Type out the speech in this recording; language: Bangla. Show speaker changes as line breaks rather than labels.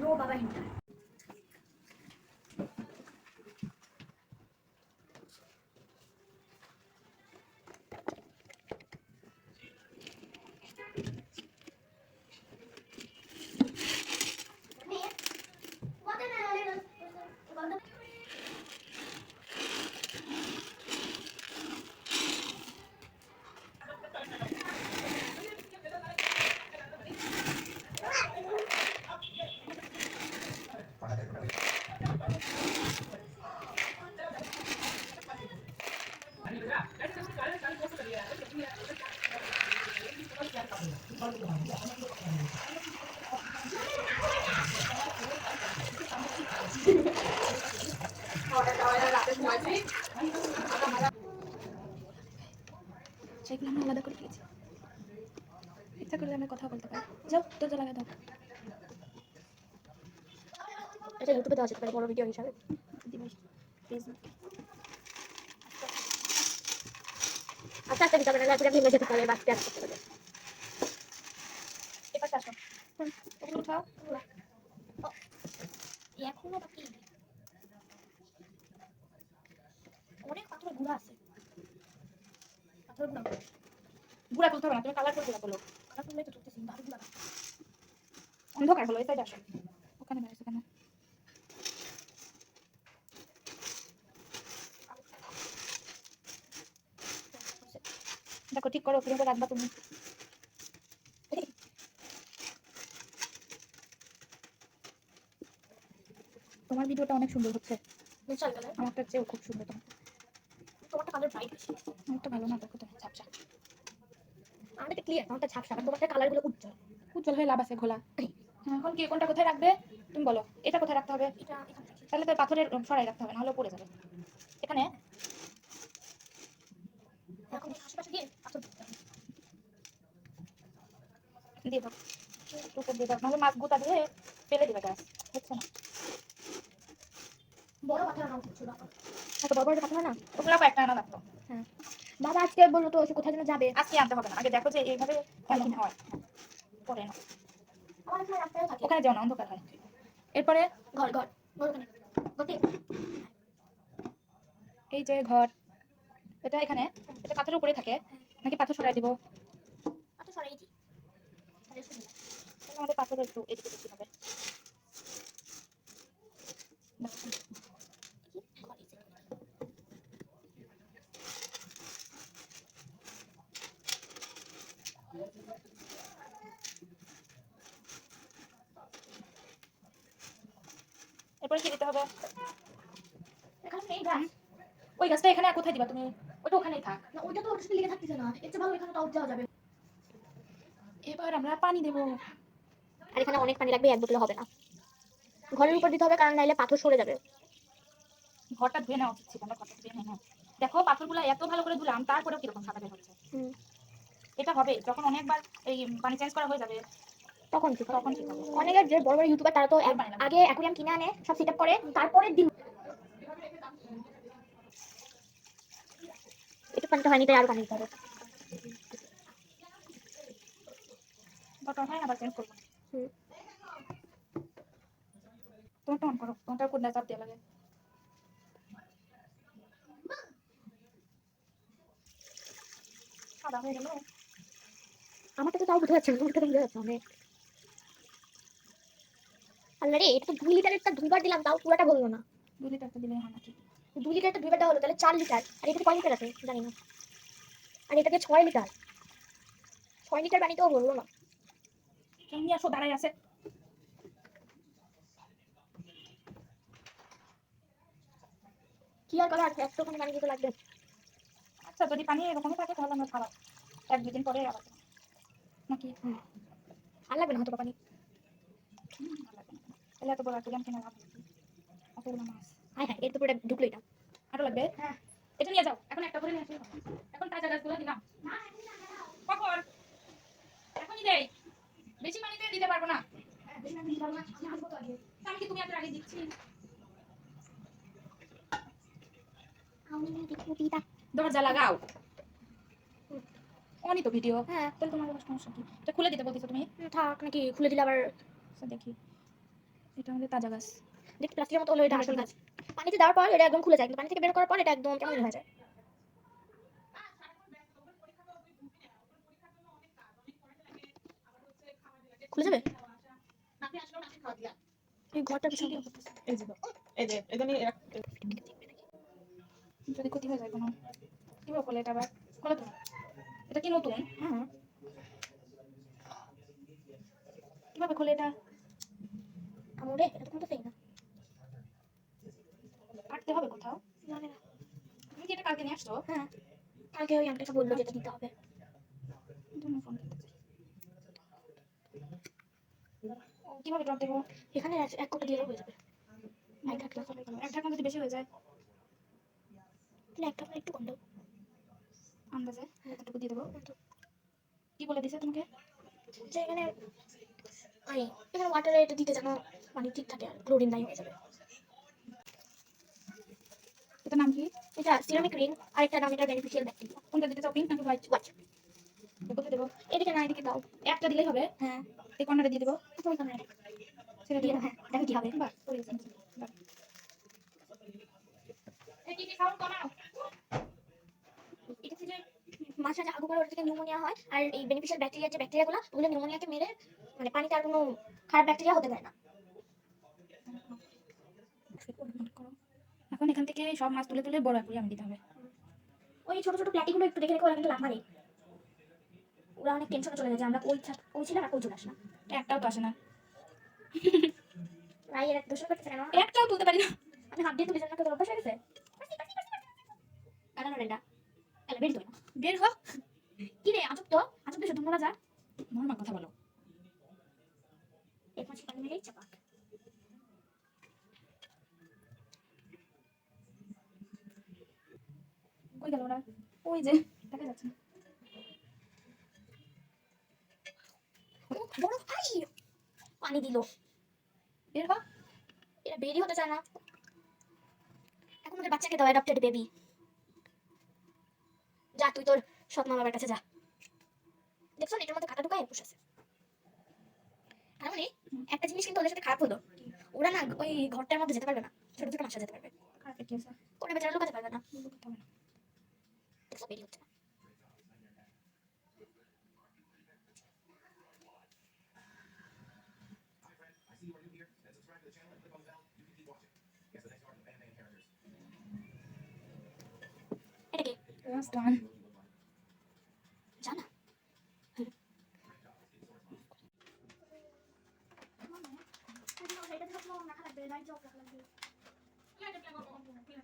নো বাবা হিন্টার সেগুলো আমরা আলাদা করে দিয়েছি ইচ্ছা করলে আমরা কথা বলতে পারি। যাও দরজা লাগা দাও।
এটা ইউটিউবে দেওয়া যেতে পারে বড় ভিডিও হিসাবে।
ফেসবুক
আচ্ছা একটা দিতে পারে না একটা ভেঙে যেতে পারে বা ট্যাপ পারে।
এবার আসো। ওগুলো উঠাও
এখনও বাকি।
অনেক পাথরের গুঁড়া আছে। গুঁড়া তুলতে হবে না তুমি কালার করে গুঁড়া করল কালার করলে তো তুলতেছি গুঁড়া অন্ধকার হলো এই সাইডে আসো ওখানে দেখো ঠিক করো কীভাবে রাখবা তুমি তোমার ভিডিওটা অনেক সুন্দর হচ্ছে। আমারটার চেয়েও খুব সুন্দর তোমার।
তোমারটা কালার ব্রাইট বেশি
আমারটা ভালো না দেখো তো ঝাপসা।
আমারটা ক্লিয়ার আমারটা ঝাপসা আর তোমারটা কালারগুলো উজ্জ্বল।
উজ্জ্বল হয়ে লাভ আছে ঘোলা। এখন কি কোনটা কোথায় রাখবে? তুমি বলো এটা কোথায় রাখতে হবে?
এটা
তাহলে তো পাথরের সরাই রাখতে হবে নাহলে পড়ে যাবে। এখানে?
এখন আশেপাশে দিয়ে পাথর
দিয়ে দাও। উপর দিয়ে দাও নাহলে মাছ গোটা দিয়ে ফেলে দিবে গাছ হচ্ছে না।
বড় আমার।
এত বড় বড় পাথর না ওগুলো কয়েকটা আনা লাগতো
বাবা আজকে বলল তো সে কোথায় যেন যাবে।
আজকে আনতে হবে না। আগে দেখো যে এইভাবে হয়। পরে না ওখানে যাও না অন্ধকার হয়। এরপরে
ঘর ঘর
এই যে ঘর এটা এখানে এটা পাথরের উপরে থাকে। নাকি পাথর সরাই দিব?
পাথর সরাই দিই।
আমাদের পাথরের একটু এদিকে দেখতে হবে।
কি
দিতে হবে।
এখানে নেই গাছ।
ওই গাছটা এখানে আর কোথায় দিবা তুমি? ওটা ওখানেই থাক।
না ওইটা তো সাথে লেগে থাকতেছে না। এর চেয়ে ভালো এখানে দেওয়া যাবে।
এবার আমরা পানি দেব।
আর এখানে অনেক পানি লাগবে এক বোতলে হবে না। ঘরের উপর দিতে হবে কারণ নাইলে পাথর সরে যাবে।
ঘরটা ধুয়ে নেওয়া উচিত ছিল আমরা ঘরটা ধুয়ে নেই না দেখো পাথরগুলো এত ভালো করে ধুলাম তারপরেও কীরকম সাদা বের হচ্ছে। এটা হবে যখন অনেকবার এই পানি চেঞ্জ করা হয়ে যাবে
তখন ঠিক
তখন ঠিক হবে
অনেকের যে বড় বড় ইউটিউবার তারা তো। আগে অ্যাকুরিয়াম কিনে আনে সব সেটআপ করে তারপরের দিন একটু পানিটা হয়নি তাই আরও পানি দিতে হবে।
দরকার হয় আবার চেঞ্জ করব?
হুম।
তোমারটা করো তোমারটা কোনটা চাপ দেওয়া লাগে। সাদা গেল।
আমারটা তো তাও বোঝা যাচ্ছে না তোমারটা তো অনেক। আল্লাহ রে এটা তো দুই লিটারেরটা দুইবার দিলাম তাও পুরোটা বলল না।
দু লিটারটা দিলে হয় নাকি
দুই লিটারটা দুইবার দেওয়া হলো তাহলে চার লিটার। আর এটাতে কয় লিটার আছে? জানি না। আর এটাতে ছয় লিটার। ছয় লিটার পানি তো বলল না।
নিয়ে আসো দাঁড়াই আছে।
কি আর করার? একটুখানি পানি দিতে লাগবে।
আচ্ছা যদি পানি এরকমই থাকে তাহলে আমরা খারাপ এক দুদিন পরে আবার। নাকি?
আর লাগবে না হয়তো পানি
না। তাহলে এত বড় একটা কিনে লাভ নেই। এতগুলো মাছ।
হ্যাঁ হ্যাঁ এর তো পুরোটা ঢুকলো এটা
আরও লাগবে?
হ্যাঁ।
এটা নিয়ে যাও এখন একটা করে নিয়ে হবে। এখন তাজা গাছগুলো দিলাম। কখন এখনই দেই। বেশি পানিতে দিতে পারব না। আমি কি তুমি এত আগে দিচ্ছি? দরজা লাগাও। অনই তো ভিডিও।
হ্যাঁ।
তাহলে তোমার সমস্যা কি? এটা খুলে দিতে বলতেছো তুমি?
থাক নাকি খুলে দিলে আবার
আচ্ছা দেখি। এটা আমাদের তাজা গাছ।
দেখতে প্লাস্টিকের মতো হলো এটা আসল গাছ। পানিতে দেওয়ার পর এটা একদম খুলে যায় কিন্তু পানি থেকে বের করার পর এটা একদম কেমন হয়ে যায়। খুলে যাবে? এই ঘরটা পিছনে
এই যে এই যে এটা নিয়ে
যদি ক্ষতি হয়ে যায় কোনো। কীভাবে খোলে এটা আবার? খোলো তো। এটা কি নতুন?
হ্যাঁ
কীভাবে খোলে এটা?
আমরে এটা তো খুলতেছেই না।
কাটতে হবে কোথাও?
জানি না।
তুমি কি এটা কালকে নিয়ে আসছো?
হ্যাঁ কালকে ওই আন্টিটা বলল যেটা দিতে হবে।
ফোন কীভাবে ড্রপ দেবো?
এখানে এক- কপি দিলেও হয়ে যাবে। এক ঢাকনা
এক ঢাকনা যদি বেশি হয়ে যায়?
তাহলে এক ঢাকনা একটু কম দাও
আন্দাজে এতটুকু দিয়ে দেবো। কি বলে দিছে তোমাকে?
যে এখানে ওই এখানে ওয়াটারে এটা দিতে যেন মানে ঠিক থাকে আর ক্লোরিন নাই হয়ে যাবে।
এটার নাম কি?
এটা সিরামিক রিং আর একটা নাম এটা বেনিফিশিয়াল ব্যাকটেরিয়া
কোনটা দিতে চাও পিঙ্ক নাকি হোয়াইট
হোয়াইট
কোথায় দেবো?
এদিকে না এদিকে দাও।
একটা দিলেই হবে।
হ্যাঁ।
এই কর্নারে দিয়ে দেবো।
তুমি কেমন
সেটা
দিয়ে হ্যাঁ দেখো কি হবে।
বাহ পড়ে গেছে। সাউন্ড কমাও
এটা যে মাছের আগুগুলো ওটা থেকে নিউমোনিয়া হয় আর এই বেনিফিশিয়াল ব্যাকটেরিয়া যে ব্যাকটেরিয়াগুলো ওগুলো নিউমোনিয়াকে মেরে মানে পানিতে আর কোনো খারাপ ব্যাকটেরিয়া হতে দেয় না।
এখন এখান থেকে সব মাছ তুলে তুলে বড় করে আমি দিতে হবে।
ওই ছোট ছোট প্ল্যাটিগুলো একটু দেখে রেখে ওরা কিন্তু লাভ মারে ওরা অনেক টেনশনে চলে যায় যে আমরা ওই ওই ছিলাম আর ওই চলে আসলাম।
একটাও তো আসে না।
দোষণ করতেছে কেন?
একটাও তুলতে পারি না।
আমি দিয়ে তুলে জানা তোর অভ্যাস হয়ে গেছে কারণ রেন্ডা বের তুই
বের হ।
কি রে আজব তো আজব তো শুধু মোরা যা।
নর্মাল কথা বলো। কই গেল ওরা ওই যে দেখা যাচ্ছে
পানি দিল।
বের
এটা বেরি হতে চায় না এখন ওদের বাচ্চাকে দাও অ্যাডাপ্টেড বেবি। যা, তুই তোর সৎ বাবার কাছে যা। দেখছ এটার মধ্যে কাটা ঢুকায় বসে আছে। মানে একটা জিনিস কিন্তু ওদের সাথে খারাপ হলো। ওরা না ওই ঘরটার মধ্যে যেতে পারবে না। ছোট ছোট মাসা যেতে পারবে। ওরা বেচারা লুকাতে পারবে না।
করতে হবে না।
দেখছ বেরি হচ্ছে 来教课
了，来！
别别别！